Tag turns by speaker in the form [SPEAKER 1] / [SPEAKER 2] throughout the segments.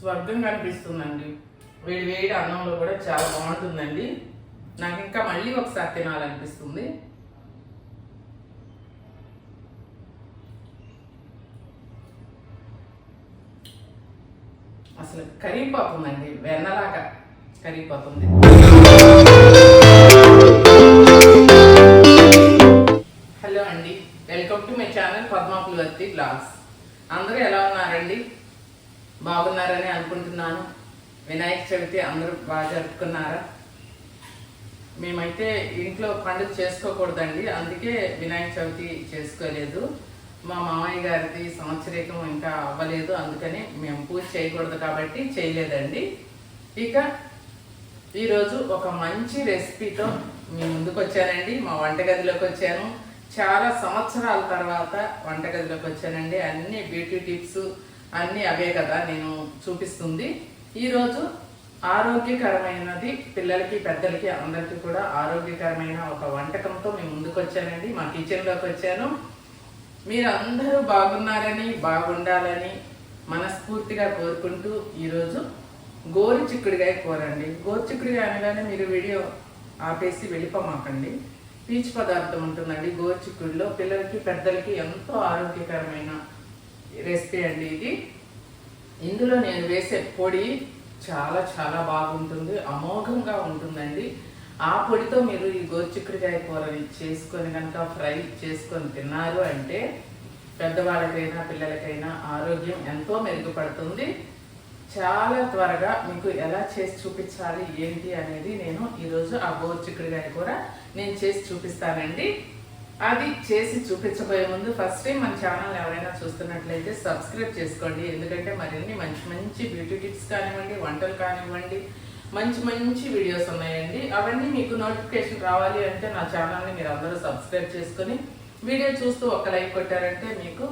[SPEAKER 1] స్వర్గం కనిపిస్తుందండి. వేడి వేడి అన్నంలో కూడా చాలా బాగుంటుందండి. నాకు ఇంకా మళ్ళీ ఒకసారి తినాలనిపిస్తుంది. అసలు కరిగిపోతుందండి. వెన్నలాగా కరిగిపోతుంది. హలో అండి. Welcome to my channel Padmapulavarthi blogs. అందరూ ఎలా ఉన్నారండి? బాగున్నారని అనుకుంటున్నాను. వినాయక చవితి అందరూ బాగా జరుపుకున్నారా? మేమైతే ఇంట్లో పండుగ చేసుకోకూడదండి. అందుకే వినాయక చవితి చేసుకోలేదు. మా మామయ్య గారిది సంవత్సరీకం ఇంకా అవ్వలేదు. అందుకని మేము పూజ చేయకూడదు కాబట్టి చేయలేదండి. ఇక ఈరోజు ఒక మంచి రెసిపీతో మీ ముందుకు వచ్చానండి. మా వంటగదిలోకి వచ్చాను. చాలా సంవత్సరాల తర్వాత వంటగదిలోకి వచ్చానండి. అన్ని బ్యూటీ టిప్స్ అన్నీ అవే కదా నేను చూపిస్తుంది. ఈరోజు ఆరోగ్యకరమైనది పిల్లలకి పెద్దలకి అందరికీ కూడా ఆరోగ్యకరమైన ఒక వంటకంతో మేము ముందుకు వచ్చానండి మా కిచెన్లోకి వచ్చాను. మీరు అందరూ బాగున్నారని బాగుండాలని మనస్ఫూర్తిగా కోరుకుంటూ ఈరోజు గోరు చిక్కుడుగాయ కోరండి. గోరు చిక్కుడుగాయ అనగానే మీరు వీడియో ఆపేసి వెళ్ళిపోమాకండి. పీచు పదార్థం ఉంటుందండి గోరు చిక్కుడులో. పిల్లలకి పెద్దలకి ఎంతో ఆరోగ్యకరమైన రెసిపీ అండి ఇది. ఇందులో నేను వేసే పొడి చాలా చాలా బాగుంటుంది. అమోఘంగా ఉంటుందండి. ఆ పొడితో మీరు ఈ గోరుచిక్కుడుకాయ కూరని చేసుకొని కనుక ఫ్రై చేసుకొని తిన్నారు అంటే పెద్దవాళ్ళకైనా పిల్లలకైనా ఆరోగ్యం ఎంతో మెరుగుపడుతుంది. చాలా త్వరగా మీకు ఎలా చేసి చూపించాలి ఏంటి అనేది నేను ఈరోజు ఆ గోరుచిక్కుడుకాయ కూర నేను చేసి చూపిస్తానండి. అది చేసి చూపించబోయే ముందు ఫస్ట్ టైం మన ఛానల్ ఎవరైనా చూస్తున్నట్లయితే సబ్స్క్రైబ్ చేసుకోండి. ఎందుకంటే మరిన్ని మంచి మంచి బ్యూటీ టిప్స్ కానివ్వండి వంటలు కానివ్వండి మంచి మంచి వీడియోస్ ఉన్నాయండి. అవన్నీ మీకు నోటిఫికేషన్ రావాలి అంటే నా ఛానల్ని మీరు అందరూ సబ్స్క్రైబ్ చేసుకొని వీడియో చూస్తూ ఒక లైక్ కొట్టారంటే మీకు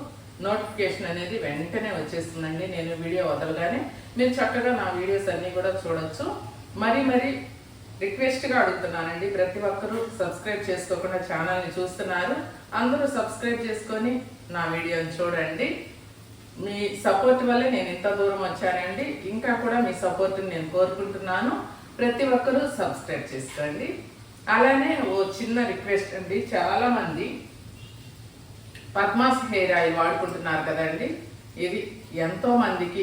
[SPEAKER 1] నోటిఫికేషన్ అనేది వెంటనే వచ్చేస్తుందండి. నేను వీడియో వదలగానే మీరు చక్కగా నా వీడియోస్ అన్నీ కూడా చూడొచ్చు. మరి మరి రిక్వెస్ట్గా అడుగుతున్నానండి. ప్రతి ఒక్కరూ సబ్స్క్రైబ్ చేసుకోకుండా ఛానల్ని చూస్తున్నారు. అందరూ సబ్స్క్రైబ్ చేసుకొని నా వీడియోని చూడండి. మీ సపోర్ట్ వల్లే నేను ఇంత దూరం వచ్చానండి. ఇంకా కూడా మీ సపోర్ట్ని నేను కోరుకుంటున్నాను. ప్రతి ఒక్కరూ సబ్స్క్రైబ్ చేసుకోండి. అలానే ఓ చిన్న రిక్వెస్ట్ అండి. చాలామంది పద్మాస్ హెయిర్ ఆయిల్ వాడుకుంటున్నారు కదండి. ఇది ఎంతో మందికి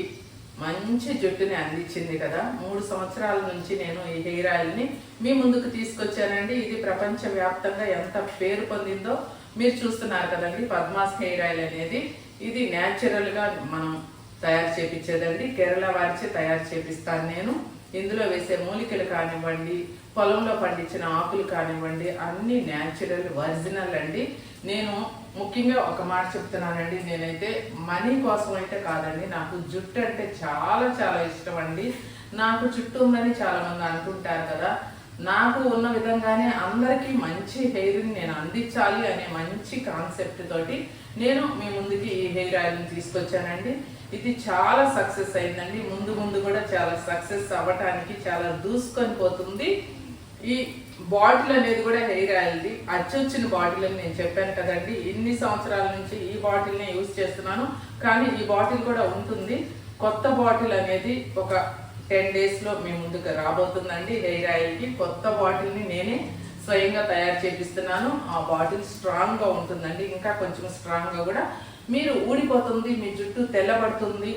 [SPEAKER 1] మంచి జుట్టుని అందించింది కదా. మూడు సంవత్సరాల నుంచి నేను ఈ హెయిర్ ఆయిల్ని మీ ముందుకు తీసుకొచ్చానండి. ఇది ప్రపంచవ్యాప్తంగా ఎంత పేరు పొందిందో మీరు చూస్తున్నారు కదండి. పద్మాస్ హెయిర్ ఆయిల్ అనేది ఇది న్యాచురల్గా మనం తయారు చేపించేదండి. కేరళ వారిచే తయారు చేపిస్తాను నేను. ఇందులో వేసే మూలికలు కానివ్వండి పొలంలో పండించిన ఆకులు కానివ్వండి అన్ని న్యాచురల్ ఒరిజినల్ అండి. నేను ముఖ్యంగా ఒక మాట చెప్తున్నానండి. నేనైతే మనీ కోసం అయితే కాదండి. నాకు జుట్టు అంటే చాలా చాలా ఇష్టం అండి. నాకు చుట్టూ ఉందని చాలామంది అనుకుంటారు కదా. నాకు ఉన్న విధంగానే అందరికీ మంచి హెయిర్ని నేను అందించాలి అనే మంచి కాన్సెప్ట్ తోటి నేను మీ ముందుకి ఈ హెయిర్ ఆయిల్ని తీసుకొచ్చానండి. ఇది చాలా సక్సెస్ అయిందండి. ముందు ముందు కూడా చాలా సక్సెస్ అవ్వటానికి చాలా దూసుకొని పోతుంది. ఈ బాటిల్ అనేది కూడా హెయిర్ ఆయిల్ది అచ్చొచ్చిన బాటిల్ అని నేను చెప్పాను కదండి. ఇన్ని సంవత్సరాల నుంచి ఈ బాటిల్ని యూజ్ చేస్తున్నాను. కానీ ఈ బాటిల్ కూడా ఉంటుంది. కొత్త బాటిల్ అనేది ఒక టెన్ డేస్లో మీ ముందుకు రాబోతుందండి. హెయిర్ ఆయిల్కి కొత్త బాటిల్ని నేనే స్వయంగా తయారు చేపిస్తున్నాను. ఆ బాటిల్ స్ట్రాంగ్గా ఉంటుందండి. ఇంకా కొంచెం స్ట్రాంగ్గా కూడా. మీరు ఊడిపోతుంది మీ జుట్టు తెల్లబడుతుంది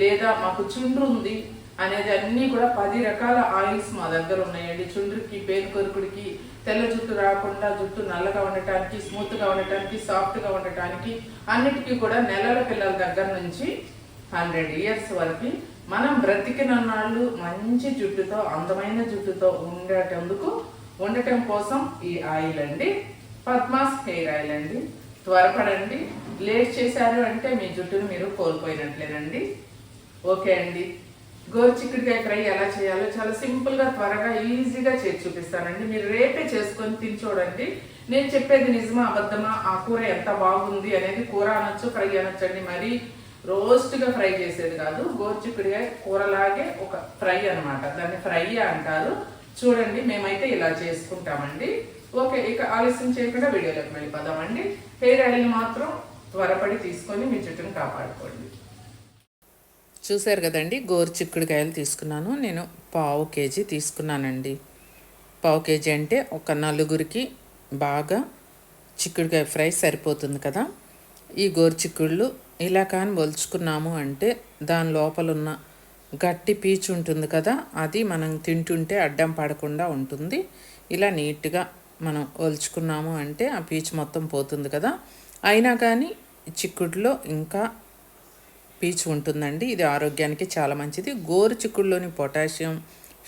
[SPEAKER 1] లేదా మాకు చుండ్రు ఉంది అనేది అన్నీ కూడా పది రకాల ఆయిల్స్ మా దగ్గర ఉన్నాయండి. చుండ్రుకి పేరుకొరుకుడికి తెల్ల జుట్టు రాకుండా జుట్టు నల్లగా ఉండటానికి స్మూత్గా ఉండటానికి సాఫ్ట్గా ఉండటానికి అన్నిటికీ కూడా నెలల పిల్లల దగ్గర నుంచి హండ్రెడ్ ఇయర్స్ వరకు మనం బ్రతికినన్నాళ్ళు మంచి జుట్టుతో అందమైన జుట్టుతో ఉండేటందుకు ఉండటం కోసం ఈ ఆయిల్ అండి. పద్మాస్ హెయిర్ ఆయిల్ అండి. త్వరపడండి. లేట్ చేశారు అంటే మీ జుట్టును మీరు కోల్పోయినట్లేనండి ఓకే అండి. గోరుచిక్కుడికాయ ఫ్రై ఎలా చేయాలో చాలా సింపుల్గా త్వరగా ఈజీగా చేసి చూపిస్తానండి. మీరు రేపే చేసుకొని తిని చూడండి. నేను చెప్పేది నిజమా అబద్ధమా ఆ కూర ఎంత బాగుంది అనేది కూర అనొచ్చు ఫ్రై అనొచ్చండి. మరీ మరి రోస్ట్గా ఫ్రై చేసేది కాదు గోరుచిక్కుడికాయ కూరలాగే ఒక ఫ్రై అన్నమాట. దాన్ని ఫ్రై అంటారు. చూడండి మేమైతే ఇలా చేసుకుంటామండి. ఓకే ఇక ఆలస్యం చేయకుండా వీడియోలోకి వెళ్ళిపోదామండి. హెయిర్ ఆయిల్ని మాత్రం త్వరపడి తీసుకొని మీ జుట్టును కాపాడుకోండి. చూశారు కదండి గోరుచిక్కుడికాయలు తీసుకున్నాను. నేను పావు కేజీ తీసుకున్నానండి. పావు కేజీ అంటే ఒక నలుగురికి బాగా చిక్కుడుకాయ ఫ్రై సరిపోతుంది కదా. ఈ గోరు చిక్కుళ్ళు ఇలా కానీ వలుచుకున్నాము అంటే దాని లోపల ఉన్న గట్టి పీచు ఉంటుంది కదా అది మనం తింటుంటే అడ్డం పడకుండా ఉంటుంది. ఇలా నీట్గా మనం ఒలుచుకున్నాము అంటే ఆ పీచు మొత్తం పోతుంది కదా. అయినా కానీ చిక్కుడులో ఇంకా పీచు ఉంటుందండి. ఇది ఆరోగ్యానికి చాలా మంచిది. గోరు చిక్కుడులోని పొటాషియం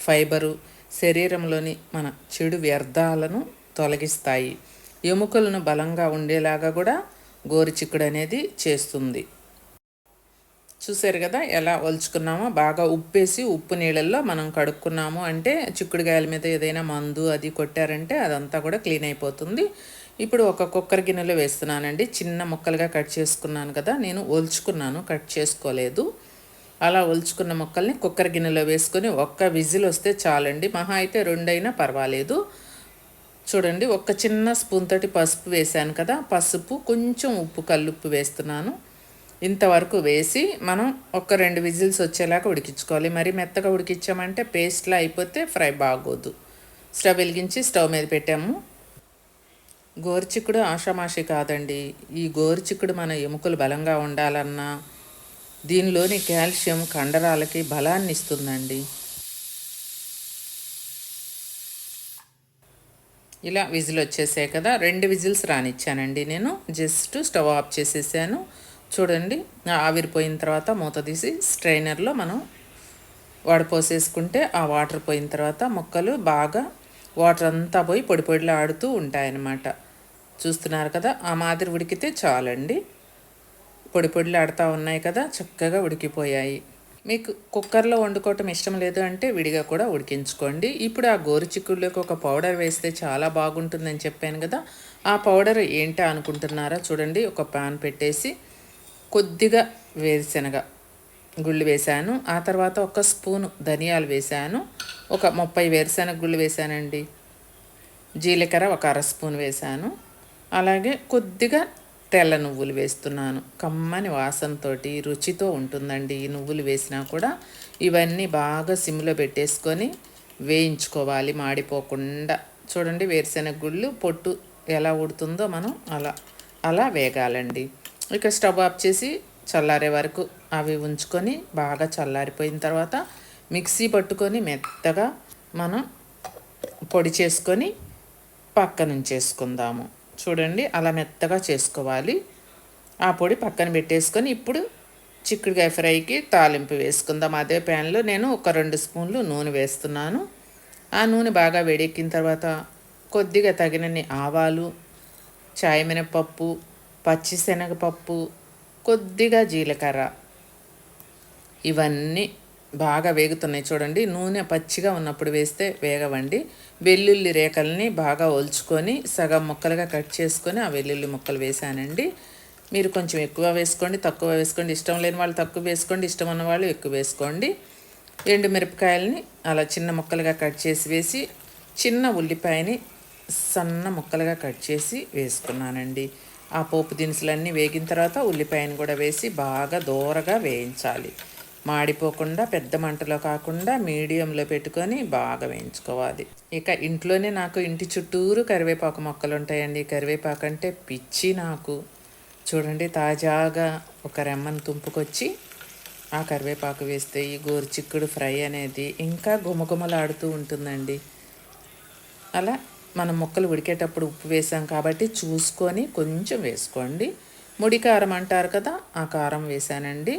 [SPEAKER 1] ఫైబరు శరీరంలోని మన చెడు వ్యర్థాలను తొలగిస్తాయి. ఎముకలను బలంగా ఉండేలాగా కూడా గోరు చిక్కుడు అనేది చేస్తుంది. చూసారు కదా ఎలా ఒలుచుకున్నామో? బాగా ఉప్పేసి ఉప్పు నీళ్ళల్లో మనం కడుక్కున్నాము అంటే చిక్కుడుగాయల మీద ఏదైనా మందు అది కొట్టారంటే అదంతా కూడా క్లీన్ అయిపోతుంది. ఇప్పుడు ఒక కుక్కర్ గిన్నెలో వేస్తున్నానండి. చిన్న ముక్కలుగా కట్ చేసుకున్నాను కదా నేను ఒలుచుకున్నాను కట్ చేసుకోలేదు. అలా ఒలుచుకున్న ముక్కల్ని కుక్కర్ గిన్నెలో వేసుకొని ఒక్క విజిల్ వస్తే చాలండి. మహా అయితే రెండైనా పర్వాలేదు. చూడండి ఒక చిన్న స్పూన్ తోటి పసుపు వేసాను కదా పసుపు కొంచెం ఉప్పు కల్లుప్పు వేస్తున్నాను. ఇంతవరకు వేసి మనం ఒక రెండు విజిల్స్ వచ్చేలాగా ఉడికించుకోవాలి. మరి మెత్తగా ఉడికించామంటే పేస్ట్లా అయిపోతే ఫ్రై బాగోదు. స్టవ్ వెలిగించి స్టవ్ మీద పెట్టాము. గోరుచిక్కుడు ఆషామాషి కాదండి. ఈ గోరుచిక్కుడు మన ఎముకలు బలంగా ఉండాలన్నా దీనిలోని కాల్షియం కండరాలకి బలాన్ని ఇస్తుందండి ఇలా విజిల్ వచ్చేసాయి కదా రెండు విజిల్స్ రానిచ్చానండి నేను. జస్ట్ స్టవ్ ఆఫ్ చేసేసాను. చూడండి ఆవిరిపోయిన తర్వాత మూత తీసి స్ట్రైనర్లో మనం వడపోసేసుకుంటే ఆ వాటర్ పోయిన తర్వాత మొక్కలు బాగా వాటర్ అంతా పోయి పొడి పొడిలో ఆడుతూ ఉంటాయన్నమాట. చూస్తున్నారు కదా ఆ మాదిరి ఉడికితే చాలండి. పొడి పొడిలు ఆడుతూ ఉన్నాయి కదా చక్కగా ఉడికిపోయాయి. మీకు కుక్కర్లో వండుకోవటం ఇష్టం లేదు అంటే విడిగా కూడా ఉడికించుకోండి. ఇప్పుడు ఆ గోరు చిక్కుడులోకి ఒక పౌడర్ వేస్తే చాలా బాగుంటుందని చెప్పాను కదా ఆ పౌడర్ ఏంటో అనుకుంటున్నారా చూడండి. ఒక పాన్ పెట్టేసి కొద్దిగా వేరుశనగ గుళ్ళు వేశాను. ఆ తర్వాత ఒక స్పూను ధనియాలు వేశాను. ఒక ముప్పై వేరుశనగ గుళ్ళు వేశానండి. జీలకర్ర ఒక అర స్పూన్ వేశాను. అలాగే కొద్దిగా తెల్ల నువ్వులు వేస్తున్నాను. కమ్మని వాసనతో రుచితో ఉంటుందండి ఈ నువ్వులు వేసినా కూడా. ఇవన్నీ బాగా సిమ్లో పెట్టేసుకొని వేయించుకోవాలి మాడిపోకుండా. చూడండి వేరుశెనగ గుళ్ళు పొట్టు ఎలా ఉడుతుందో మనం అలా అలా వేగాలండి. ఇక స్టవ్ ఆఫ్ చేసి చల్లారే వరకు అవి ఉంచుకొని బాగా చల్లారిపోయిన తర్వాత మిక్సీ పట్టుకొని మెత్తగా మనం పొడి చేసుకొని పక్కనుంచేసుకుందాము. చూడండి అలా మెత్తగా చేసుకోవాలి. ఆ పొడి పక్కన పెట్టేసుకొని ఇప్పుడు చిక్కుడుకాయ ఫ్రైకి తాలింపు వేసుకుందాం. అదే ప్యాన్లో నేను ఒక రెండు స్పూన్లు నూనె వేస్తున్నాను. ఆ నూనె బాగా వేడెక్కిన తర్వాత కొద్దిగా తగినన్ని ఆవాలు చాయ మినపప్పు పచ్చిశనగపప్పు కొద్దిగా జీలకర్ర. ఇవన్నీ బాగా వేగుతున్నాయి. చూడండి నూనె పచ్చిగా ఉన్నప్పుడు వేస్తే వేగవండి. వెల్లుల్లి రేఖల్ని బాగా ఒల్చుకొని సగం ముక్కలుగా కట్ చేసుకొని ఆ వెల్లుల్లి ముక్కలు వేసానండి మీరు కొంచెం ఎక్కువ వేసుకోండి తక్కువ వేసుకోండి. ఇష్టం లేని వాళ్ళు తక్కువ వేసుకోండి ఇష్టం ఉన్న వాళ్ళు ఎక్కువ వేసుకోండి. ఎండు మిరపకాయలని అలా చిన్న ముక్కలుగా కట్ చేసి వేసి చిన్న ఉల్లిపాయని సన్న ముక్కలుగా కట్ చేసి వేసుకున్నానండి. ఆ పోపు దినుసులన్నీ వేగిన తర్వాత ఉల్లిపాయను కూడా వేసి బాగా దూరగా వేయించాలి. మాడిపోకుండా పెద్ద మంటలో కాకుండా మీడియంలో పెట్టుకొని బాగా వేయించుకోవాలి. ఇక ఇంట్లోనే నాకు ఇంటి చుట్టూరు కరివేపాకు మొక్కలు ఉంటాయండి కరివేపాకు అంటే పిచ్చి నాకు. చూడండి తాజాగా ఒక రెమ్మను తుంపుకొచ్చి ఆ కరివేపాకు వేస్తే ఈ గోరు చిక్కుడు ఫ్రై అనేది ఇంకా గుమగుమలాడుతూ ఉంటుందండి. అలా మనం ముక్కలు ఉడికేటప్పుడు ఉప్పు వేసాం కాబట్టి చూసుకొని కొంచెం వేసుకోండి. ముడి కారం అంటారు కదా ఆ కారం వేసానండి.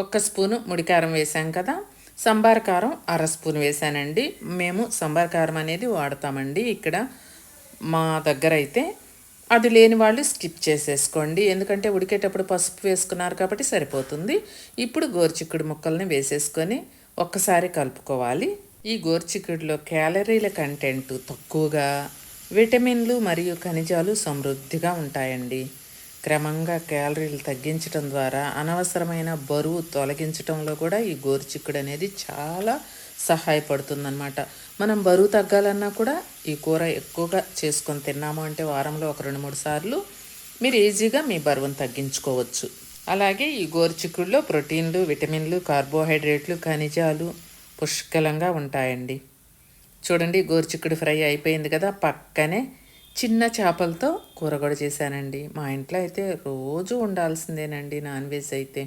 [SPEAKER 1] ఒక్క స్పూను ముడికారం వేసాం కదా. సంబార్ కారం అర స్పూన్ వేసానండి మేము సంబార్ కారం అనేది వాడతామండి ఇక్కడ. మా దగ్గర అయితే అది లేని వాళ్ళు స్కిప్ చేసేసుకోండి. ఎందుకంటే ఉడికేటప్పుడు పసుపు వేసుకున్నారు కాబట్టి సరిపోతుంది. ఇప్పుడు గోరుచిక్కుడు ముక్కల్ని వేసేసుకొని ఒక్కసారి కలుపుకోవాలి. ఈ గోరుచిక్కుడులో క్యాలరీల కంటెంట్ తక్కువగా విటమిన్లు మరియు ఖనిజాలు సమృద్ధిగా ఉంటాయండి. క్రమంగా క్యాలరీలు తగ్గించడం ద్వారా అనవసరమైన బరువు తొలగించడంలో కూడా ఈ గోరుచిక్కుడు అనేది చాలా సహాయపడుతుందన్నమాట. మనం బరువు తగ్గాలన్నా కూడా ఈ కూర ఎక్కువగా చేసుకొని తిన్నాము అంటే వారంలో ఒక రెండు మూడు సార్లు మీరు ఈజీగా మీ బరువును తగ్గించుకోవచ్చు.
[SPEAKER 2] అలాగే ఈ గోరుచిక్కుడులో ప్రోటీన్లు విటమిన్లు కార్బోహైడ్రేట్లు ఖనిజాలు పుష్కలంగా ఉంటాయండి. చూడండి గోరుచిక్కుడు ఫ్రై అయిపోయింది కదా పక్కనే చిన్న చేపలతో కూర కూడా చేశానండి. మా ఇంట్లో అయితే రోజు ఉండాల్సిందేనండి నాన్ వెజ్ అయితే.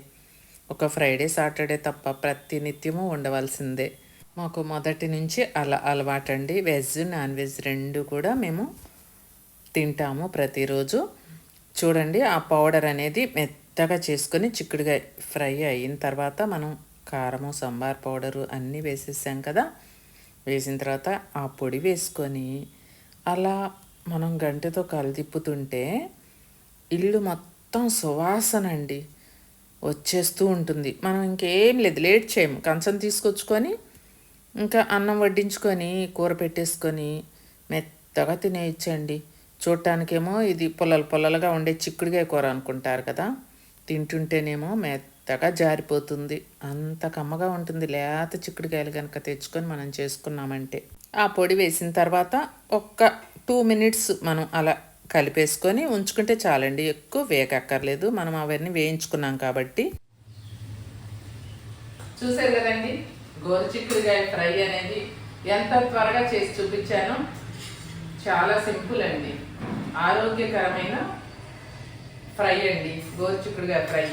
[SPEAKER 2] ఒక ఫ్రైడే సాటర్డే తప్ప ప్రతి నిత్యము ఉండవలసిందే మాకు మొదటి నుంచి అలా అలవాటండి వెజ్ నాన్ వెజ్ రెండు కూడా మేము తింటాము ప్రతిరోజు. చూడండి ఆ పౌడర్ అనేది మెత్తగా చేసుకొని చిక్కుడుగా ఫ్రై అయిన తర్వాత మనం కారము సాంబార్ పౌడరు అన్నీ వేసేసాం కదా. వేసిన తర్వాత ఆ పొడి వేసుకొని అలా మనం గంటతో తిప్పుతుంటే ఇల్లు మొత్తం సువాసన అండి వచ్చేస్తూ ఉంటుంది. మనం ఇంకేం లేదు లేట్ చేయము. కంచం తీసుకొచ్చుకొని ఇంకా అన్నం వడ్డించుకొని కూర పెట్టేసుకొని మెత్తగా తినేయచ్చండి. చూడటానికేమో ఇది పొల్లలు పొల్లలుగా ఉండే చిక్కుడుగాయ కూర అనుకుంటారు కదా. తింటుంటేనేమో మెత్తగా జారిపోతుంది. అంత కమ్మగా ఉంటుంది. లేత చిక్కుడుకాయలు కనుక తెచ్చుకొని మనం చేసుకున్నామంటే. ఆ పొడి వేసిన తర్వాత ఒక్క టూ మినిట్స్ మనం అలా కలిపేసుకొని ఉంచుకుంటే చాలండి. ఎక్కువ వేగక్కర్లేదు మనం అవన్నీ వేయించుకున్నాం కాబట్టి.
[SPEAKER 1] చూసారు కదండి? గోరు చిక్కుడుకాయ ఫ్రై అనేది ఎంత త్వరగా చేసి చూపించాను చాలా సింపుల్ అండి. ఆరోగ్యకరమైన ఫ్రై అండి. గోరుచిక్కుడుగా ఫ్రై.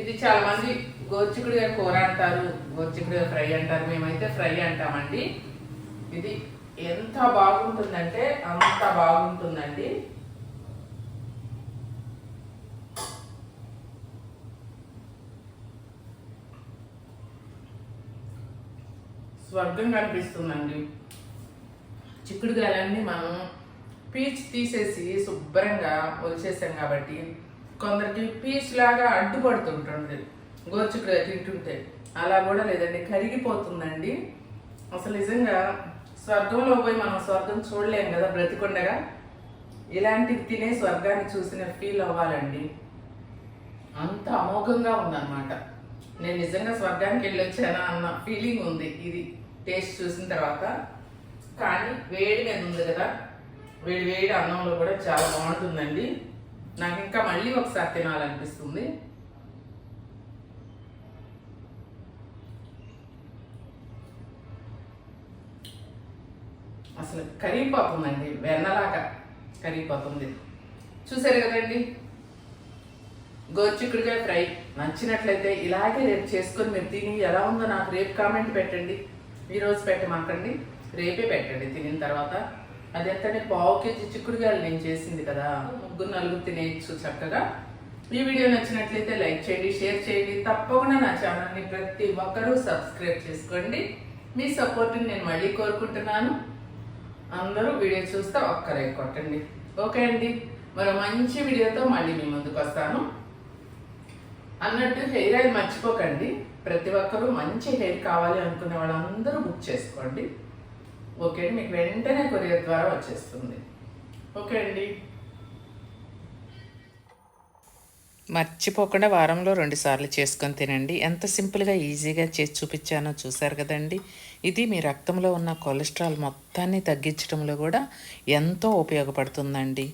[SPEAKER 1] ఇది చాలా మంది గోరుచిక్కుడుగా కూర అంటారు గోరుచిక్కుడుగా ఫ్రై అంటారు. మేమైతే ఫ్రై అంటామండి. ఇది ఎంత బాగుంటుందంటే అంత బాగుంటుందండి. స్వర్గం కనిపిస్తుందండి. చిక్కుడుగాయలన్నీ మనం పీచ్ తీసేసి శుభ్రంగా ఒలిచేసాం కాబట్టి కొందరికి పీచ్ లాగా అడ్డుపడుతుంటుంది. గోర్చుకుడు తింటుంటే అలా కూడా లేదండి కరిగిపోతుందండి. అసలు నిజంగా స్వర్గంలో పోయి మనం స్వర్గం చూడలేం కదా బ్రతికొండగా? ఇలాంటివి తినే స్వర్గాన్ని చూసిన ఫీల్ అవ్వాలండి. అంత అమోఘంగా ఉందన్నమాట. నేను నిజంగా స్వర్గానికి వెళ్ళొచ్చానా అన్న ఫీలింగ్ ఉంది. ఇది టేస్ట్ చూసిన తర్వాత. కానీ వేడి మీద ఉంది కదా. వేడి వేడి అన్నంలో కూడా చాలా బాగుంటుందండి. నాకు ఇంకా మళ్ళీ ఒకసారి తినాలనిపిస్తుంది. అసలు కరిగిపోతుందండి వెన్నలాగా కరిగిపోతుంది. చూసారు కదండి? గోరుచిక్కుడుకాయ ఫ్రై నచ్చినట్లయితే ఇలాగే రేపు చేసుకొని మీరు తిని ఎలా ఉందో నాకు రేపు కామెంట్ పెట్టండి. ఈరోజు పెట్టమాకండి రేపే పెట్టండి తినిన తర్వాత. అది ఎంతనే పావు కేజీ చిక్కుడుకాయలు నేను చేసింది కదా ముగ్గురు నలుగురు తినేయచ్చు చక్కగా. ఈ వీడియో నచ్చినట్లయితే లైక్ చేయండి షేర్ చేయండి. తప్పకుండా నా ఛానల్ని ప్రతి ఒక్కరూ సబ్స్క్రైబ్ చేసుకోండి. మీ సపోర్ట్ని నేను మళ్ళీ కోరుకుంటున్నాను. అందరూ వీడియో చూస్తే ఒక్కరే కొట్టండి. ఓకే అండి. మరో మంచి వీడియోతో మళ్ళీ మీ ముందుకు వస్తాను. అన్నట్టు హెయిర్ ఆయిల్ మర్చిపోకండి. ప్రతి ఒక్కరూ మంచి హెయిర్ కావాలి అనుకునే వాళ్ళందరూ బుక్ చేసుకోండి. ఓకే అండి. మీకు వెంటనే కొరియర్ ద్వారా వచ్చేస్తుంది. ఓకే అండి.
[SPEAKER 2] మర్చిపోకుండా వారంలో రెండుసార్లు చేసుకొని తినండి. ఎంత సింపుల్గా ఈజీగా చేసి చూపించానో చూసారు కదండి. ఇది మీ రక్తంలో ఉన్న కొలెస్ట్రాల్ మొత్తాన్ని తగ్గించడంలో కూడా ఎంతో ఉపయోగపడుతుందండి.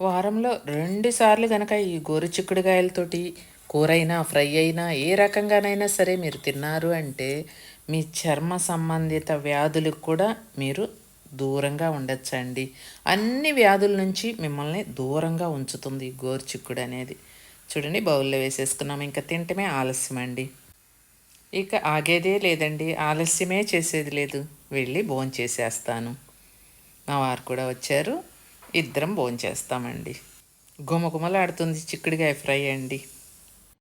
[SPEAKER 2] వారంలో రెండు సార్లు కనుక ఈ గోరు చిక్కుడుకాయలతోటి కూర అయినా ఫ్రై అయినా ఏ రకంగానైనా సరే మీరు తిన్నారు అంటే మీ చర్మ సంబంధిత వ్యాధులకు కూడా మీరు దూరంగా ఉండొచ్చండి. అన్ని వ్యాధుల నుంచి మిమ్మల్ని దూరంగా ఉంచుతుంది ఈ గోరుచిక్కుడు అనేది. చూడండి బౌల్లో వేసేసుకున్నాం. ఇంకా తింటమే ఆలస్యం అండి ఇక ఆగేదే లేదండి ఆలస్యమే చేసేది లేదు. వెళ్ళి భోంచేసేస్తాను మా వారు కూడా వచ్చారు. ఇద్దరం భోంచేస్తామండి గుమగుమలాడుతుంది చిక్కుడుగాయ ఫ్రై అండి.